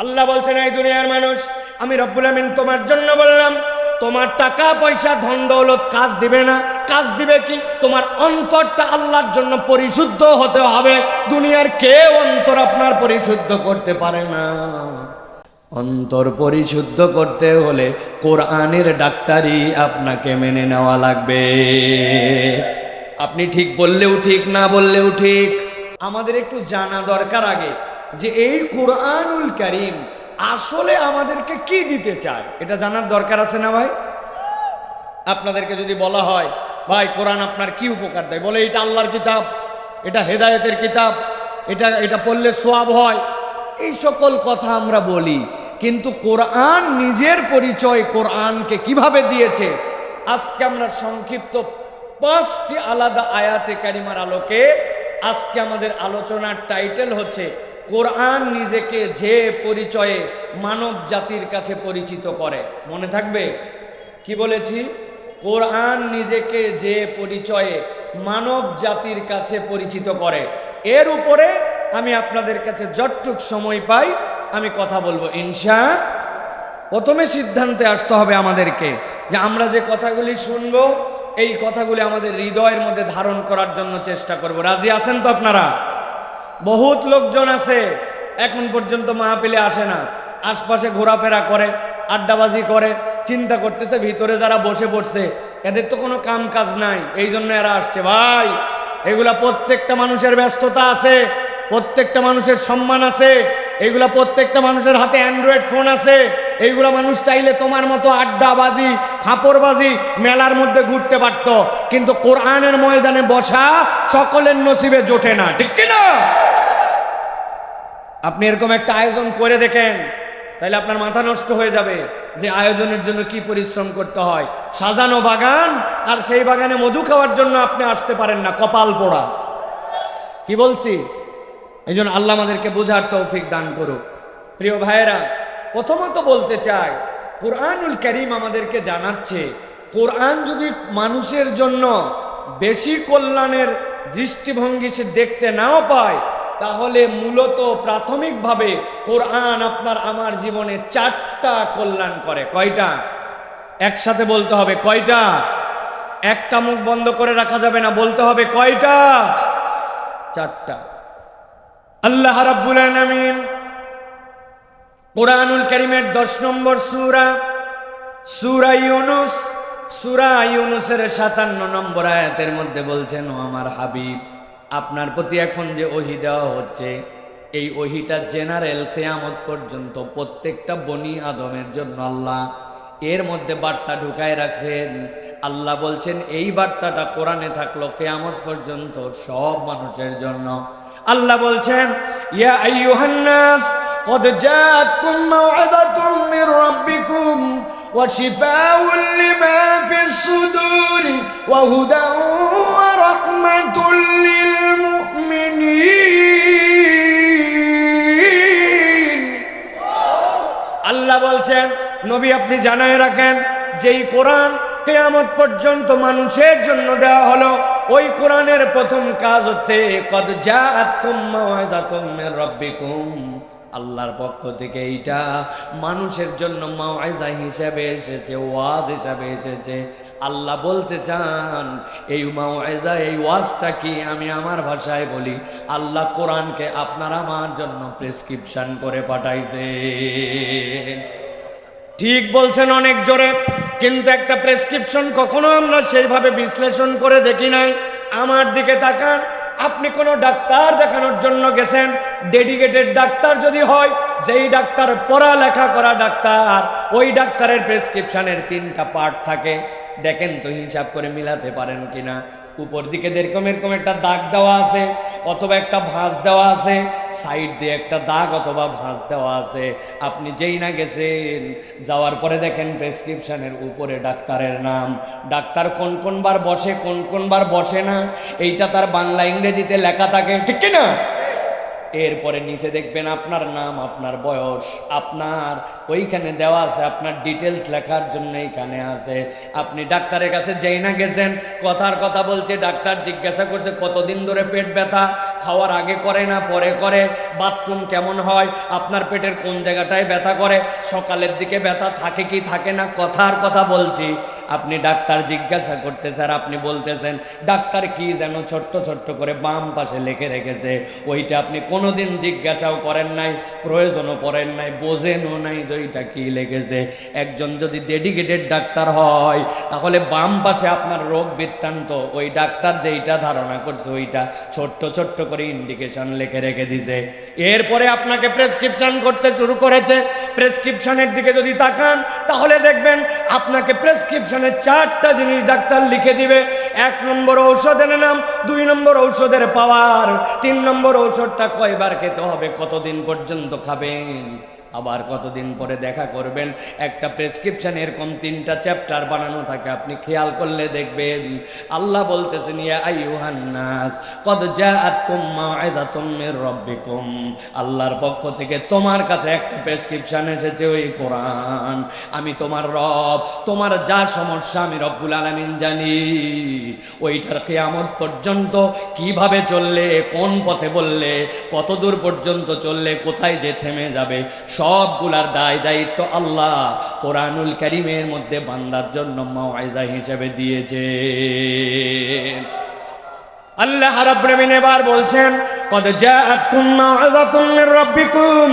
আল্লাহ বলছেন, এই দুনিয়ার মানুষ, আমি রব্বুল আমিন তোমার জন্য বললাম, তোমার টাকা, পয়সা, ধন, দৌলত কাজ দিবে না। কাজ দিবে কি? তোমার অন্তরটা আল্লাহর জন্য পরিশুদ্ধ হতে হবে। দুনিয়ার কেউ অন্তর আপনার পরিশুদ্ধ করতে পারে না। অন্তর পরিশুদ্ধ করতে হলে কোরআনের ডাক্তারি আপনাকে মেনে নেওয়া লাগবে। আপনি ঠিক বললেও ঠিক, না বললেও ঠিক। আমাদের একটু জানা দরকার আগে। যে এই কোরআনুল করিম আসলে আমাদেরকে কি দিতে চায়? এটা জানার দরকার আছে না ভাই? আপনাদেরকে যদি বলা হয়, ভাই, কোরআন আপনার কি উপকার দেয়? বলে, এটা আল্লাহর কিতাব, এটা হেদায়েতের কিতাব, এটা এটা পড়লে সোয়াব হয়। এই সকল কথা আমরা বলি, কিন্তু কোরআন নিজের পরিচয় কোরআনকে কীভাবে দিয়েছে? আজকে আমরা সংক্ষিপ্ত পাঁচটি আলাদা আয়াতে কারিমার আলোকে, আজকে আমাদের আলোচনার টাইটেল হচ্ছে কোরআন নিজেকে যে পরিচয়ে মানব জাতির কাছে পরিচিত করে। মনে থাকবে? কি বলেছি? কোরআন নিজেকে যে পরিচয়ে মানব জাতির কাছে পরিচিত করে। এর উপরে আমি আপনাদের কাছে যতটুক সময় পাই, আমি কথা বলব। ইনশা, প্রথমে সিদ্ধান্তে আসতে হবে আমাদেরকে যে আমরা যে কথাগুলি শুনব, এই কথাগুলি আমাদের হৃদয়ের মধ্যে ধারণ করার জন্য চেষ্টা করব। রাজি আছেন তো আপনারা? বহুত লোকজন আছে। এখন পর্যন্ত মাহফিলে আসে না। আশপাশে ঘোরাফেরা করে, আড্ডাবাজি করে, চিন্তা করতেছে ভিতরে যারা বসে পড়ছে। এদের তো কোনো কাম কাজ নাই। এই জন্য এরা আসছে। ভাই, এগুলা প্রত্যেকটা মানুষের ব্যস্ততা আছে, প্রত্যেকটা মানুষের সম্মান আছে এইগুলা প্রত্যেকটা মানুষের হাতে অ্যান্ড্রয়েড ফোন আছে। এইগুলা মানুষ চাইলে তোমার মতো আড্ডাবাজি, ফাপড়বাজি মেলার মধ্যে ঘুরতে পারত। কিন্তু কোরআনের ময়দানে বসা সকলের নসিবে জোটে না। ঠিক কিনা? আপনি এরকম একটা আয়োজন করে দেখেন, তাহলে আপনার মাথা নষ্ট হয়ে যাবে যে আয়োজনের জন্য কি পরিশ্রম করতে হয়। সাজানো বাগান আর সেই বাগানে মধু খাওয়ার জন্য আপনি আসতে পারেন না, কপাল পোড়া। কি বলছি? এই জন্য আল্লাহ আমাদেরকে বোঝার তৌফিক দান করুক। প্রিয় ভাইয়েরা, প্রথমত বলতে চাই, কোরআনুল করিম আমাদেরকে জানাচ্ছে, কোরআন যদি মানুষের জন্য বেশি কল্যাণের দৃষ্টিভঙ্গি সে দেখতে নাও পায় তাহলে মূলত প্রাথমিকভাবে কোরআন আপনার আমার জীবনে চারটা কল্যাণ করে। কয়টা? একসাথে বলতে হবে কয়টা? একটা মুখ বন্ধ করে রাখা যাবে না, বলতে হবে কয়টা? চারটা। আল্লাহ রাব্বুল আলামিন কোরআনুল করিমের দশ নম্বর সুরা সুরা ইউনুস, সুরা ইউনুসের সাতান্ন নম্বর আয়াতের মধ্যে বলছেন, ও আমার হাবিব আপনার প্রতি এখন যে ওহি দেওয়া হচ্ছে এই ওহিটা জেনারেল কেয়ামত পর্যন্ত প্রত্যেকটা বনি আদমের জন্য আল্লাহ এর মধ্যে বার্তা ঢুকায় রাখছেন আল্লাহ বলছেন এই বার্তাটা কোরআনে থাকলো কেয়ামত পর্যন্ত সব মানুষের জন্য আল্লাহ বলছেন ইয়া আইয়ুহান্নাস قد جاءتكم موعظة من ربكم وشفاء لما في الصدور وهدى নবী আপনি জানায় রাখেন, যেই কোরআন কেয়ামত পর্যন্ত মানুষের জন্য দেওয়া হলো, ওই কোরআনের প্রথম কাজ হচ্ছে, কদ যা রব্বিকুম। আল্লাহর পক্ষ থেকে এইটা মানুষের জন্য মাওয়াজা হিসাবে এসেছে, ওয়াজ হিসাবে এসেছে। আল্লাহ বলতে চান, এই মাওয়াজা এই ওয়াজটা কি আমি আমার ভাষায় বলি? আল্লাহ কোরআনকে আপনার আমার জন্য প্রেসক্রিপশন করে পাঠাইছে ঠিক বলছেন অনেক জোরে, কিন্তু একটা প্রেসক্রিপশন কখনো আমরা সেইভাবে বিশ্লেষণ করে দেখি নাই। আমার দিকে তাকান, আপনি কোনো ডাক্তার দেখানোর জন্য গেছেন ডেডিকেটেড ডাক্তার যদি হয়, যেই ডাক্তার পড়ালেখা করা ডাক্তার, ওই ডাক্তারের প্রেসক্রিপশনের তিনটা পার্ট থাকে। দেখেন তো হিসাব করে মিলাতে পারেন কিনা। উপর দিকে এরকম এরকম একটা দাগ দেওয়া আছে, অথবা একটা ভাঁজ দেওয়া আছে, সাইড দিয়ে একটা দাগ অথবা ভাঁজ দেওয়া আছে। আপনি যেই না গেছেন, যাওয়ার পরে দেখেন প্রেসক্রিপশানের উপরে ডাক্তারের নাম। ডাক্তার কোন কোন বার বসে, কোন কোন বার বসে না, এইটা তার বাংলা ইংরেজিতে লেখা থাকে, ঠিক কি না এরপরে নিচে দেখবেন আপনার নাম, আপনার বয়স, আপনার ওইখানে দেওয়া আছে, আপনার ডিটেলস লেখার জন্য এইখানে আছে। আপনি ডাক্তারের কাছে যেই না গেছেন, কথার কথা বলছে, ডাক্তার জিজ্ঞাসা করছে, কতদিন ধরে পেট ব্যথা? খাওয়ার আগে করে না, পরে করে? বাথরুম কেমন হয়? আপনার পেটের কোন জায়গাটায় ব্যথা করে? সকালের দিকে ব্যথা থাকে কি থাকে না? কথার কথা বলছি। আপনি ডাক্তার জিজ্ঞাসা করতেছে আর আপনি বলতেছেন, ডাক্তার কি যেন ছোট্ট ছোট্ট করে বাম পাশে লিখে রেখেছে, ওইটা আপনি কোনোদিন জিজ্ঞাসাও করেন নাই, প্রয়োজনও করেন নাই, বোঝেনও নাই যে ওইটা কি লেগেছে একজন যদি ডেডিকেটেড ডাক্তার হয়, তাহলে বাম পাশে আপনার রোগ বৃত্তান্ত, ওই ডাক্তার যেইটা ধারণা করছে, ওইটা ছোট্ট ছোট্ট করে ইন্ডিকেশন লিখে রেখে দিছে। এরপরে আপনাকে প্রেসক্রিপশন করতে শুরু করেছে। প্রেসক্রিপশনের দিকে যদি তাকান, তাহলে দেখবেন আপনাকে প্রেসক্রিপশনের চারটা জিনিস ডাক্তার লিখে দিবে। এক নম্বর ঔষধের নাম, দুই নম্বর ঔষধের পাওয়ার, তিন নম্বর ঔষধটা কয়বার খেতে হবে, কতদিন পর্যন্ত খাবেন? আবার কতদিন পরে দেখা করবেন? একটা প্রেসক্রিপশন এরকম তিনটা চ্যাপ্টার বানানো থাকে, আপনি খেয়াল করলে দেখবেন। আল্লাহ বলতেছেন আল্লাহর পক্ষ থেকে তোমার কাছে একটা প্রেসক্রিপশন এসেছে ওই কোরআন। আমি তোমার রব, তোমার যা সমস্যা আমি রব্বুল আলামিন জানি। ওইটার কিয়ামত পর্যন্ত কীভাবে চললে, কোন পথে বললে কত দূর পর্যন্ত চললে, কোথায় যে থেমে যাবে সবগুলার দায় দায়িত্ব আল্লাহ কোরআনুল করিমের মধ্যে বান্দার জন্য মাওয়াইজা হিসেবে দিয়েছে আল্লাহ রাব্বুল আমিন এবার বলছেন قد جاءتكم موعظة من ربكم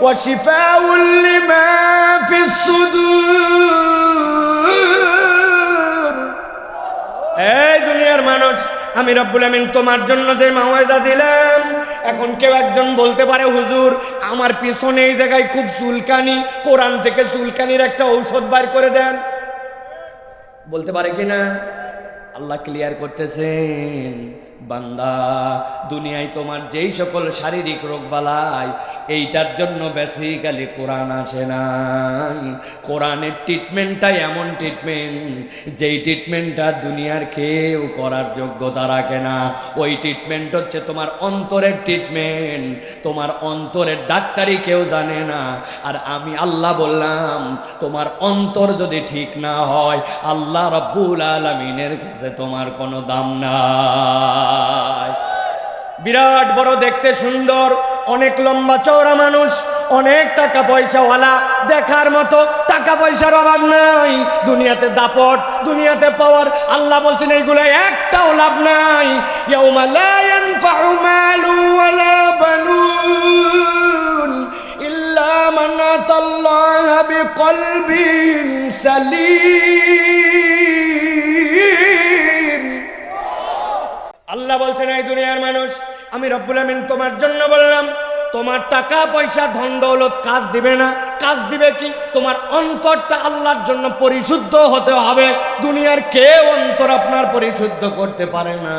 وشفاء لما في الصدور এই দুনিয়ার মানুষ আমি রব্বুল আমিন তোমার জন্য যে মাওয়াজা দিলাম এখন কেউ একজন বলতে পারে, হুজুর, আমার পিছনে এই জায়গায় খুব চুলকানি। কোরআন থেকে চুলকানির একটা ঔষধ বার করে দেন। বলতে পারে কিনা আল্লাহ ক্লিয়ার করতেছেন। বান্দা, দুনিয়ায় তোমার যেই সকল শারীরিক রোগ বালাই, এইটার জন্য বেসিক্যালি কোরআন আসে নাই। কোরআনের ট্রিটমেন্টটাই এমন ট্রিটমেন্ট যেই ট্রিটমেন্টটা দুনিয়ার কেউ করার যোগ্যতা রাখে না। ওই ট্রিটমেন্ট হচ্ছে তোমার অন্তরের ট্রিটমেন্ট তোমার অন্তরের ডাক্তারি কেউ জানে না। আর আমি আল্লাহ বললাম, তোমার অন্তর যদি ঠিক না হয়, আল্লাহ রব্বুল আলমিনের কাছে তোমার কোনো দাম নাই বিরাট বড় দেখতে সুন্দর, অনেক লম্বা চওড়া মানুষ, অনেক টাকা পয়সাওয়ালা। দেখার মতো টাকা পয়সার অভাব নাই। দুনিয়াতে দাপট, দুনিয়াতে পাওয়ার। আল্লাহ বলছেন, এইগুলো একটাও লাভ নাই। ইল্লা সালিম। বলছেন এই দুনিয়ার মানুষ। আমি রব্বুল আমিন তোমার জন্য বললাম, তোমার টাকা পয়সা ধন দৌলত কাজ দিবে না। কাজ দিবে কি? তোমার অন্তরটা আল্লাহর জন্য পরিশুদ্ধ হতে হবে। দুনিয়ার কেউ অন্তর আপনার পরিশুদ্ধ করতে পারে না।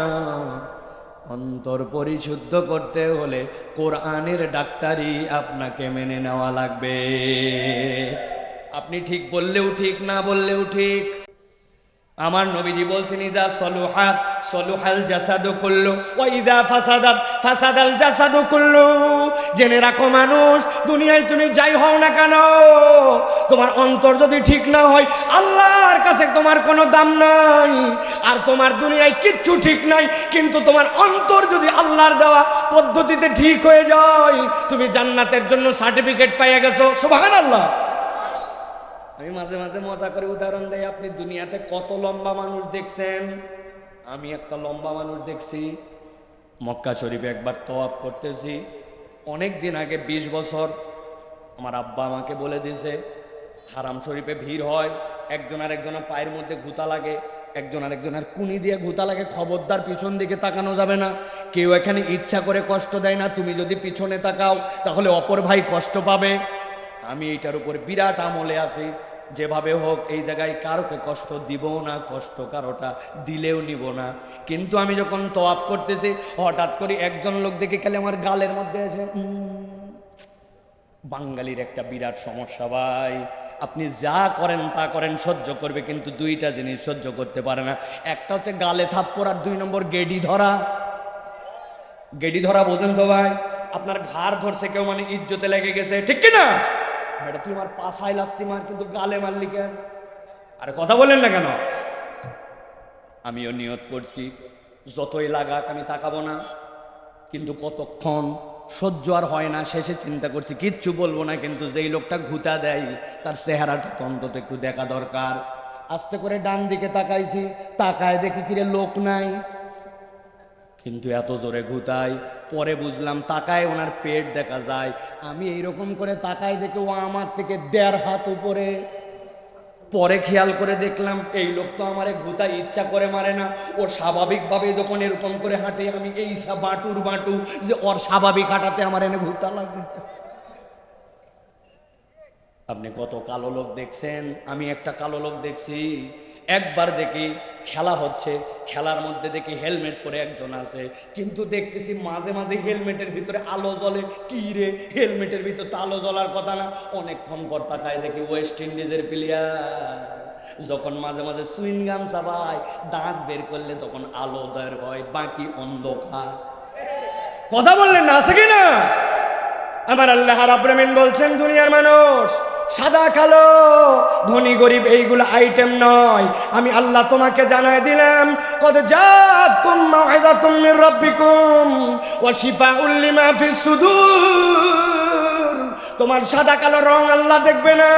অন্তর পরিশুদ্ধ করতে হলে কোরআনের ডাক্তারি আপনাকে মেনে নেওয়া লাগবে। আপনি ঠিক বললেও ঠিক, না বললেও ঠিক। আমার নবীজি বলছেন, ইজা সলুহা, সলুহাল জাসাদু কুল্লু, ওয়া ইজা ফাসাদাত, ফাসাদাল জাসাদু কুল্লু। জেনে রাখো মানুষ, দুনিয়ায় তুমি যাই হও না কেন, তোমার অন্তর যদি ঠিক না হয়, আল্লাহর কাছে তোমার কোনো দাম নাই। আর তোমার দুনিয়ায় কিচ্ছু ঠিক নাই, কিন্তু তোমার অন্তর যদি আল্লাহর দেওয়া পদ্ধতিতে ঠিক হয়ে যায়, তুমি জান্নাতের জন্য সার্টিফিকেট পাইয়া গেছো। সুবহানাল্লাহ। আমি মাঝে মাঝে মজা করে উদাহরণ দেই, আপনি দুনিয়াতে কত লম্বা মানুষ দেখছেন? আমি একটা লম্বা মানুষ দেখছি, মক্কা শরীফে একবার তওয়াফ করতেছি। অনেক দিন আগে ২০ বছর, আমার আব্বা আমাকে বলে দিয়েছে, হারাম শরীফে ভিড় হয়, একজন আর একজনের পায়ের মধ্যে ঘুতা লাগে, একজন আর একজনের কুনি দিয়ে ঘুতা লাগে, খবরদার পিছন দিকে তাকানো যাবে না। কেউ এখানে ইচ্ছা করে কষ্ট দেয় না, তুমি যদি পিছনে তাকাও, তাহলে অপর ভাই কষ্ট পাবে। আমি এইটার উপর বিরাট আমলে আছি। যেভাবে হোক, এই জায়গায় কারোকে কষ্ট দিব না, কষ্ট কারোটা দিলেও নিব না। কিন্তু আমি যখন তোয়াপ করতেছি, হঠাৎ করে একজন লোক দেখে খেলে আমার গালের মধ্যে এসে বাঙালির একটা বিরাট সমস্যা ভাই। আপনি যা করেন তা করেন, সহ্য করবে কিন্তু দুইটা জিনিস সহ্য করতে পারে না। একটা হচ্ছে গালে থাপ্পড় আর দুই নম্বর গেডি ধরা। গেডি ধরা বোঝেন তো ভাই? আপনার ঘাড় ধরছে কেউ মানে ইজ্জতে লেগে গেছে, ঠিক কি না বেটা, তুই আমার পাশায় লাগতি মার, কিন্তু গালে মারলি কেন? আরে কথা বলেন না কেন? আমিও নিয়ত করছি, যতই লাগাক আমি তাকাবো না। কিন্তু কতক্ষণ সহ্য আর হয় না, শেষে চিন্তা করছি, কিচ্ছু বলব না, কিন্তু যেই লোকটা ঘুতা দেয়, তার চেহারাটা অন্তত একটু দেখা দরকার। আস্তে করে ডান দিকে তাকাইছি, তাকায় দেখি কিরে লোক নাই। কিন্তু এত জোরে ঘুতাই পরে বুঝলাম তাকায় ওনার পেট দেখা যায়। আমি এইরকম করে তাকায় দেখে ও আমার থেকে দেড় হাত উপরে। পরে খেয়াল করে দেখলাম এই লোক তো আমারে ঘুতাই ইচ্ছা করে মারে না। ও স্বাভাবিকভাবে যখন এরকম করে হাঁটে, আমি এই সা- বাটুর বাটু যে ওর স্বাভাবিক হাঁটাতে আমার এনে ঘুতা লাগে আপনি কত কালো লোক দেখছেন? আমি একটা কালো লোক দেখছি। একবার দেখি খেলা হচ্ছে, খেলার মধ্যে দেখি হেলমেট পরে একজন আছে, কিন্তু দেখতেছি মাঝে মাঝে হেলমেটের ভিতরে আলো জ্বলে। কি রে? হেলমেটের ভিতরে তো আলো জ্বলার কথা না। অনেকক্ষণ পর তাকায় দেখি ওয়েস্ট ইন্ডিজের প্লেয়ার যখন মাঝে মাঝে সুইং গাম চাবায় দাঁত বের করলে তখন আলো দয়ের হয়, বাকি অন্ধকার। কথা বললেন না, আছে কি না? আমার আল্লাহ রাব্রামিন বলছেন, দুনিয়ার মানুষ সাদা, কালো, ধনী, গরিব, এইগুলো আইটেম নয়। আমি আল্লাহ তোমাকে জানাই দিলাম কত জাতুম মাউইযাতুম মির রাব্বিকুম ওয়া শিফাউল লিমা ফিস তোমার সাদা, কালো রং আল্লাহ দেখবে না।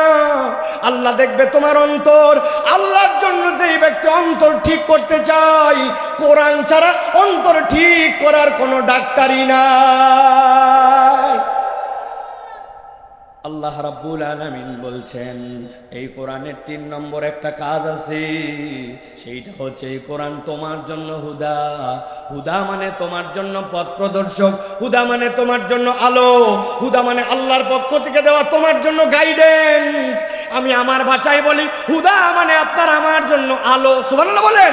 আল্লাহ দেখবে তোমার অন্তর। আল্লাহর জন্য যেই ব্যক্তি অন্তর ঠিক করতে চাই কোরআন ছাড়া অন্তর ঠিক করার কোনো ডাক্তারই নাই। আল্লাহ রাব্বুল আলামিন বলছেন, এই কোরআনের তিন নম্বর একটা কাজ আছে। সেইটা হচ্ছে, এই কোরআন তোমার জন্য হুদা। হুদা মানে তোমার জন্য পথ প্রদর্শক, হুদা মানে তোমার জন্য আলো, হুদা মানে আল্লাহর পক্ষ থেকে দেওয়া তোমার জন্য গাইডেন্স আমি আমার ভাষায় বলি, হুদা মানে আপনার আমার জন্য আলো। সুবহানাল্লাহ বলেন।